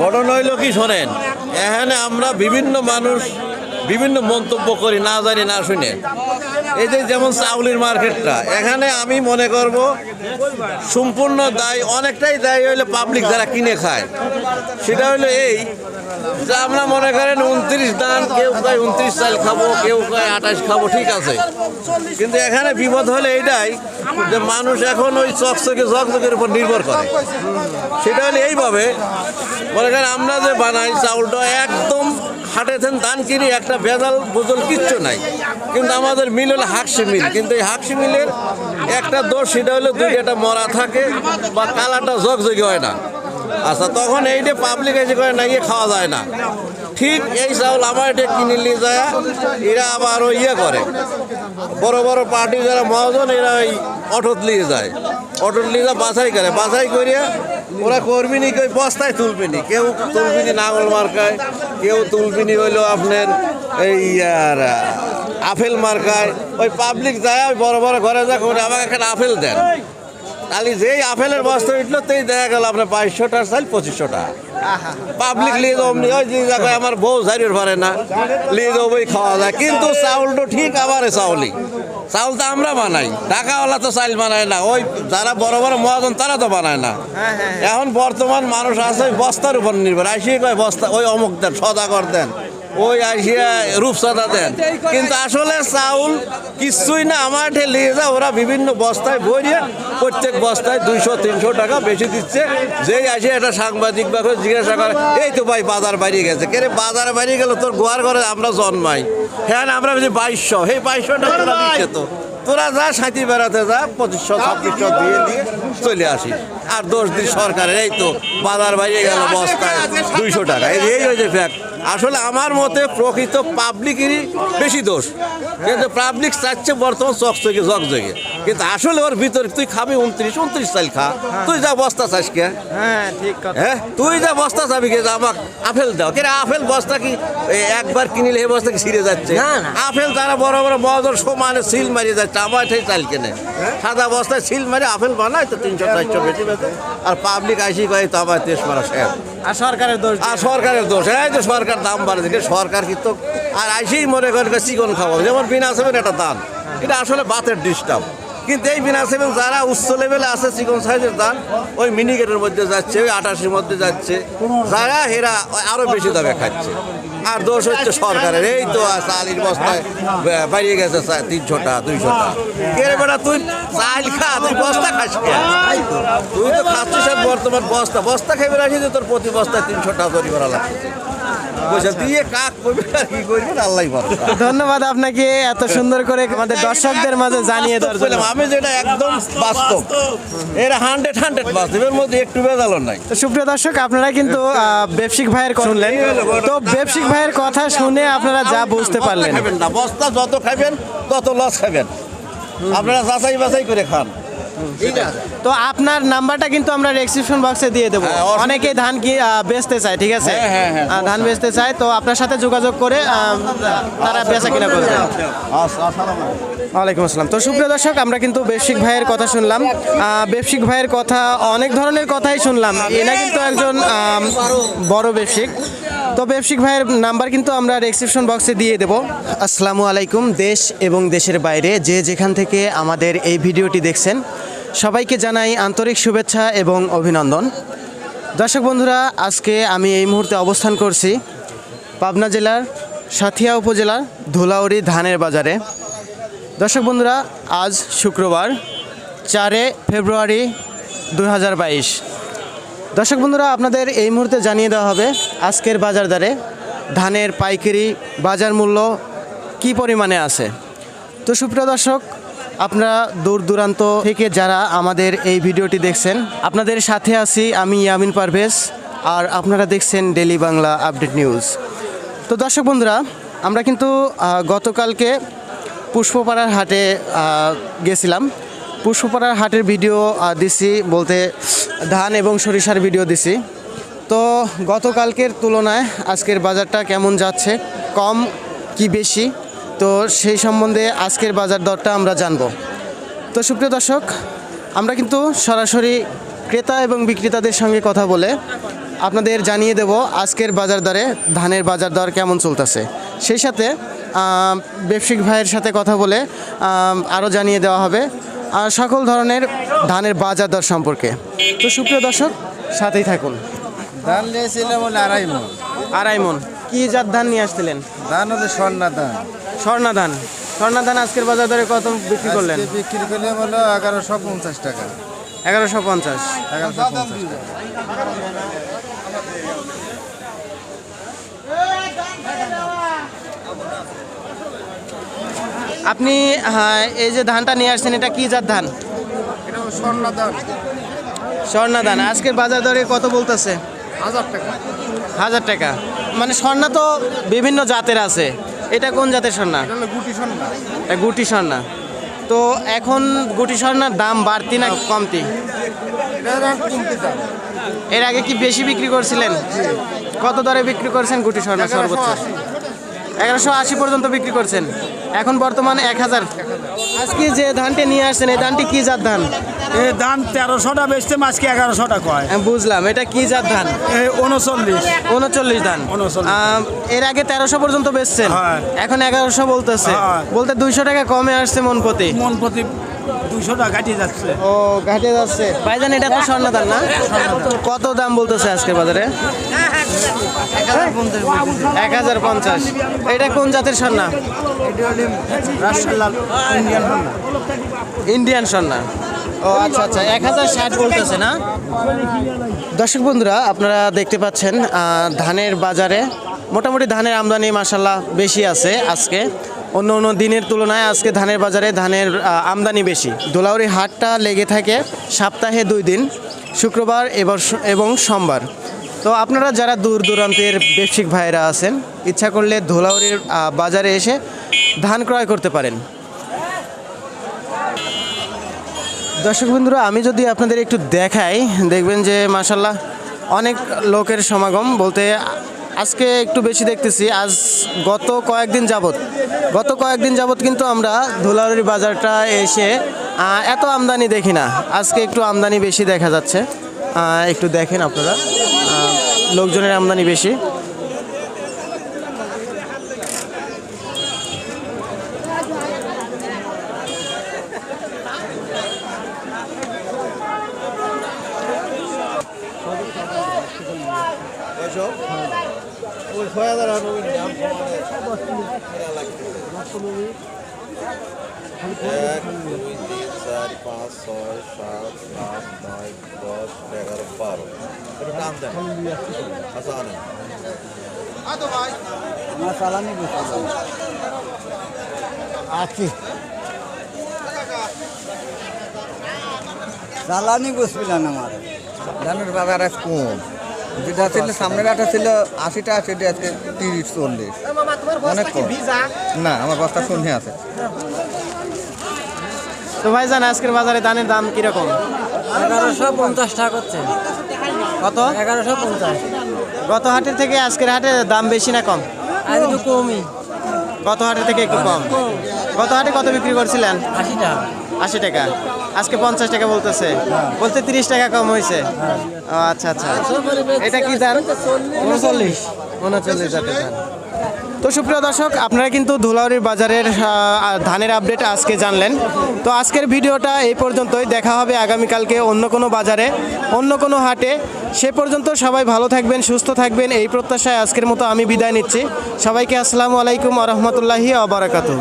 ঘটনা হইল কি শোনেন? এখানে আমরা বিভিন্ন মানুষ বিভিন্ন মন্তব্য করি, না জানি, না শুনে। এই যে যেমন চাউলির মার্কেটটা, এখানে আমি মনে করব, সম্পূর্ণ দায়, অনেকটাই দায়ী হইলে পাবলিক যারা কিনে খায়। সেটা হলো এই, যে আমরা মনে করেন উনত্রিশ দান, কেউ কয় উনত্রিশ চাল খাব, কেউ কয় আঠাশ খাব, ঠিক আছে। কিন্তু এখানে বিপদ হলে এইটাই, যে মানুষ এখন ওই চকচকে চকচকের উপর নির্ভর করে। সেটা হলে এইভাবে, মনে করেন আমরা যে বানাই চাউলটা, একদম হাটেছেন ধান কিনি একটা ভেজাল বোতল কিচ্ছু নাই। কিন্তু আমাদের মিল হলো হাকসি মিল। কিন্তু এই হাকসি মিলের একটা দোষ, সেটা হলো দুইটা মরা থাকে বা কালারটা ঝকঝকে হয় না। আচ্ছা তখন এইটা পাবলিক এসে করে না ইয়ে খাওয়া যায় না। ঠিক এই চাউল আমার এটা কিনে নিয়ে যায়, এরা আবার ইয়ে করে। বড় বড় পার্টি যারা মহাজন, এরা ওই অটোত নিয়ে যায়। অটোত নিয়ে যায়, বাছাই করে। বাছাই করিয়া ওরা করবিনি কেউ বস্তায় তুলবিনি কেউ তুলবিনি নাঙল মার্কায়, কেউ তুলবিনি হইল আপনার এই আর আপেল মার্কায়। ওই পাবলিক যায় বড় বড় ঘরে যা করে আমাকে একটা আপেল দেন। তাহলে যেই আপেলের বস্তা উঠল, তেই দেখা গেল আপনার বাইশশো টাকার চাল পঁচিশশো টাকা পাবলিক যাও অমনি ওই যে জায়গায় আমার বউ ঝাড়ির পারে না। লিয়ে যাও বই খাওয়া যায়। কিন্তু চাউলটা ঠিক আবার চাউলই চাউল তো আমরা বানাই টাকাওয়ালা তো চাল বানায় না। ওই যারা বড় বড় মহাজন তারা তো বানায় না। এখন বর্তমান মানুষ আছে ওই বস্তার উপর নির্ভর। আসি কয় বস্তা? ওই অমুক দেন সদাগর দেন। ওই আসিয়া রূপসাদা দেন। কিন্তু আসলে চাউল কিছুই না, আমার নিয়ে যা, ওরা বিভিন্ন বস্তায় বইয়ে প্রত্যেক বস্তায় দুইশো, তিনশো টাকা বেশি দিচ্ছে। যেই আসে একটা সাংবাদিক বা জিজ্ঞাসা করে, এই তো ভাই, বাজার বাড়িয়ে গেছে। কেন বাজার বাড়িয়ে গেলে তোর গোয়ার ঘরে আমরা জন্মাই। হ্যাঁ আমরা বাইশশো। সেই বাইশশো টাকা তো। তোরা যা সাঁতি বেড়াতে যা, পঁচিশশো, ছাব্বিশশো দিয়ে দিয়ে চলে আসি আর দোষ দিন সরকারের, এই তো বাজার বাইরে গেল বস্তায় দুইশো টাকা। এই এই হয়েছে ফ্যাক্ট আসলে আমার মতে প্রকৃত পাবলিকেরই বেশি দোষ। কিন্তু পাবলিক চাচ্ছে বর্তমান চকচকে, জগজগে। কিন্তু আসলে ওর ভিতরে তুই খাবি উনত্রিশ উনত্রিশ চাল খা। তুই যা বস্তা চাস কে হ্যাঁ ঠিক হ্যাঁ তুই যা বস্তা চাবি কে যা আমাক আপেল দাও। কে আপেল বস্তা কি? একবার কিনিলে এই বস্তা কি ছিঁড়ে যাচ্ছে। আপেল তারা বড় বড় মজর সমানে সিল মারিয়ে যাচ্ছে আমার সেই চাল কেনে। সাদা বস্তায় সিল মারি আপেল বানায় তো তিনশো চারশো বেশি। বেশি আর পাবলিক আইসি কয় তো আমার তেস মারা শেষ। আর সরকারের দোষ আর সরকারের দোষ। এই তো সরকার দাম বাড়ে দিকে সরকার কিন্তু আর আইসেই মনে করে যে চিকন খাব যেমন বিনা সেভেন একটা দান এটা আসলে বাতের ডিস্টার্ব। কিন্তু এই বিনা সেভেন যারা উচ্চ লেভেলে আছে চিকন সাইজের দান, ওই মিনিকেটের মধ্যে যাচ্ছে, ওই আটাশির মধ্যে যাচ্ছে। যারা হেরা, ওই আরও বেশি দামে খাচ্ছে। আর দোষ হচ্ছে সরকারের। এই তো চালির বস্তায় বাড়িয়ে গেছে তিনশোটা, দুইশোটা। কে বেটা, তুই চাল খা, তুই বস্তা খাস? তুই তো খাচ্ছিস বর্তমান বস্তা। বস্তা খাইবে রাখি যে তোর প্রতি বস্তায় তিনশো টাকা তৈরি করা লাগছে বুঝছেন দিয়ে কাক করবি আর কি করবি আল্লাহ ধন্যবাদ আপনাকে এত সুন্দর করে আমাদের দর্শকদের মাঝে জানিয়ে দেওয়ার আমি যেটা একদম বাস্তব এটা হান্ড্রেড হান্ড্রেড বাস্তব এর মধ্যে একটু বেজালো নাই। তো সুপ্রিয় দর্শক আপনারা কিন্তু আহ, ব্যবসায়িক ভাইয়ের কথা শুনলেন? তো ব্যবসিক ভাইয়ের কথা শুনে আপনারা যা বুঝতে পারলেন। না বস্তা যত খাবেন তত লস খাবেন। আপনারা যাচাই বাছাই করে খান। তো আপনার নাম্বারটা কিন্তু আমরা রেসিপশন বক্সে দিয়ে দেবো। হ্যাঁ, অনেকেই ধান কি বেচতে চায় ঠিক আছে? হ্যাঁ, হ্যাঁ, ধান বেচতে চায়। তো আপনার সাথে যোগাযোগ করে তারা বেচা কিনা করবে। ওয়ালাইকুম আসসালাম। তো সুপ্রিয় দর্শক আমরা কিন্তু ব্যবসায়িক ভাইয়ের কথা শুনলাম। আহ, ভাইয়ের কথা অনেক ধরনের কথাই শুনলাম। এনা কিন্তু একজন বড় ব্যবসায়িক। তো ব্যবসায়িক ভাইয়ের নাম্বার কিন্তু আমরা রেসিপশন বক্সে দিয়ে দেব। আসসালামু আলাইকুম দেশ এবং দেশের বাইরে যে যেখান থেকে আমাদের এই ভিডিওটি দেখছেন। সবাইকে জানাই আন্তরিক শুভেচ্ছা এবং অভিনন্দন। দর্শক বন্ধুরা, আজকে আমি এই মুহূর্তে অবস্থান করছি পাবনা জেলার সাথিয়া উপজেলার ধুলাউড়ি ধানের বাজারে। দর্শক বন্ধুরা, আজ শুক্রবার চারে ফেব্রুয়ারি দুই হাজার বাইশ। দর্শক বন্ধুরা, আপনাদের এই মুহূর্তে জানিয়ে দেওয়া হবে আজকের বাজার দরে ধানের পাইকারি বাজার মূল্য কি পরিমাণে আছে। তো সুপ্রিয় দর্শক আপনারা দূর দূরান্ত থেকে যারা আমাদের এই ভিডিওটি দেখছেন, আপনাদের সাথে আছি আমি ইয়ামিন পারভেজ আর আপনারা দেখছেন ডেলি বাংলা আপডেট নিউজ। তো দর্শক বন্ধুরা, আমরা কিন্তু গতকালকে পুষ্পপাড়ার হাটে গেছিলাম। পুষ্পপাড়ার হাটের ভিডিও দিছি বলতে ধান এবং সরিষার ভিডিও দিছি। তো গতকালকের তুলনায় আজকের বাজারটা কেমন যাচ্ছে, কম কি বেশি? তো সেই সম্বন্ধে আজকের বাজার দরটা আমরা জানব। তো সুপ্রিয় দর্শক আমরা কিন্তু সরাসরি ক্রেতা এবং বিক্রেতাদের সঙ্গে কথা বলে আপনাদের জানিয়ে দেব আজকের বাজার দরে ধানের বাজার দর কেমন চলতেছে। সেই সাথে ব্যবসায়িক ভাইয়ের সাথে কথা বলে আরও জানিয়ে দেওয়া হবে আর সকল ধরনের ধানের বাজার দর সম্পর্কে। তো সুপ্রিয় দর্শক সাথেই থাকুন। ধান নিয়েছিলাম আড়াই মন। আড়াই মন। কি জাত ধান নিয়ে আসছিলেন? ধান হচ্ছে স্বর্ণা ধান। স্বর্ণা ধান স্বর্ণা ধান আজকের বাজার দরে কত বিক্রি করলেন? বিক্রি করলে হলো এগারোশো পঞ্চাশ টাকা। এগারোশো পঞ্চাশ। এগারোশো পঞ্চাশ আপনি হ্যাঁ, এই যে ধানটা নিয়ে আসছেন এটা কি জাত ধান? এটা হলো স্বর্ণা ধান আজকের বাজার দরে কত বলতেছে? হাজার টাকা। হাজার টাকা। মানে স্বর্ণা তো বিভিন্ন জাতের আছে। এটা কোন জাতের স্বর্ণা? গুটি স্বর্ণা। গুটি স্বর্ণা। তো এখন গুটি স্বর্ণার দাম বাড়তি না কমতি? এর আগে কি বেশি বিক্রি করছিলেন? কত দরে বিক্রি করছেন গুটি স্বর্ণা সর্বোচ্চ? এগারোশো আশি পর্যন্ত বিক্রি করছেন। এখন বর্তমানে এক হাজার। আজকে যে ধানটি নিয়ে আসছেন এই ধানটি কি জাত ধান? এ ধান তেরোশোটা বেচতে আজকে এগারোশোটা কয়। বুঝলাম এটা কি জাত ধান? উনচল্লিশ। উনচল্লিশ ধান। এর আগে তেরোশো পর্যন্ত বেচছেন। হ্যাঁ। এখন এগারোশো বলতেছে। হ্যাঁ। বলতে দুইশো টাকা কমে আসছে মন প্রতি মন প্রতি দুশোটা যাচ্ছে। ও ঘাটে যাচ্ছে। ভাইজান এটা তো স্বর্ণ দান না? কত দাম বলতেছে আজকের বাজারে? এক হাজার পঞ্চাশ। এটা কোন জাতের স্বর্ণা। ইন্ডিয়ান স্বর্ণা। ও আচ্ছা আচ্ছা এক হাজার ষাট বলতেছে না? দর্শক বন্ধুরা, আপনারা দেখতে পাচ্ছেন ধানের বাজারে মোটামুটি ধানের আমদানি মাসাল্লাহ বেশি আছে আজকে। অন্য অন্য দিনের তুলনায় আজকে ধানের বাজারে ধানের আমদানি বেশি। দোলাউরি হাটটা লেগে থাকে সপ্তাহে দুই দিন, শুক্রবার এবার এবং সোমবার। তো আপনারা যারা দূর দূরান্তের ব্যবসায়িক ভাইরা আছেন, ইচ্ছা করলে ধুলাউরির বাজারে এসে ধান ক্রয় করতে পারেন। দর্শক বন্ধুরা, আমি যদি আপনাদের একটু দেখাই, দেখবেন যে মাসাল্লাহ অনেক লোকের সমাগম বলতে আজকে একটু বেশি দেখতেছি। আজ গত কয়েকদিন যাবত গত কয়েকদিন যাবত কিন্তু আমরা ধুলাউড়ির বাজারটা এসে এত আমদানি দেখি না। আজকে একটু আমদানি বেশি দেখা যাচ্ছে। একটু দেখেন আপনারা। লোকজনের আমদানি বেশি। এক দুই তিন চার পাঁচ ছয় সাত আট নয় দশ এগারো বারো। একটু টান দেন। আচ্ছা আনেন। আমার চালানি আছি। চালানি বসছিলেন আমার। ধানের বাজার কম। যেটা ছিল সামনের আটা ছিল আশিটা সেটা আজকে তিরিশ চল্লিশ। অনেক কম। না আমার বস্তা সন্ধে আছে। তো ভাইজান আজকের বাজারে ধানের দাম কীরকম? এগারোশো পঞ্চাশ টাকা করছে। কত? এগারোশো পঞ্চাশ। গত হাটের থেকে আজকের হাটে দাম বেশি না কম? আর একটু কমই। গত হাটের থেকে একটু কম। গত হাটে কত বিক্রি করছিলেন? আশি টাকা। আশি টাকা। আজকে পঞ্চাশ টাকা বলতেছে। বলতে তিরিশ টাকা কম হয়েছে। আচ্ছা আচ্ছা। এটা কি দাম? উনচল্লিশ। উনচল্লিশ ধান তো সুপ্রিয় দর্শক আপনারা কিন্তু ধুলাউড়ির বাজারের ধানের আপডেট আজকে জানলেন। তো আজকের ভিডিওটা এই পর্যন্তই। দেখা হবে আগামীকালকে অন্য কোনো বাজারে অন্য কোনো হাটে। সে পর্যন্ত সবাই ভালো থাকবেন সুস্থ থাকবেন। এই প্রত্যাশায় আজকের মতো আমি বিদায় নিচ্ছি। সবাইকে আসসালামু আলাইকুম আ রহমতুল্লাহি আবরাকাতুহ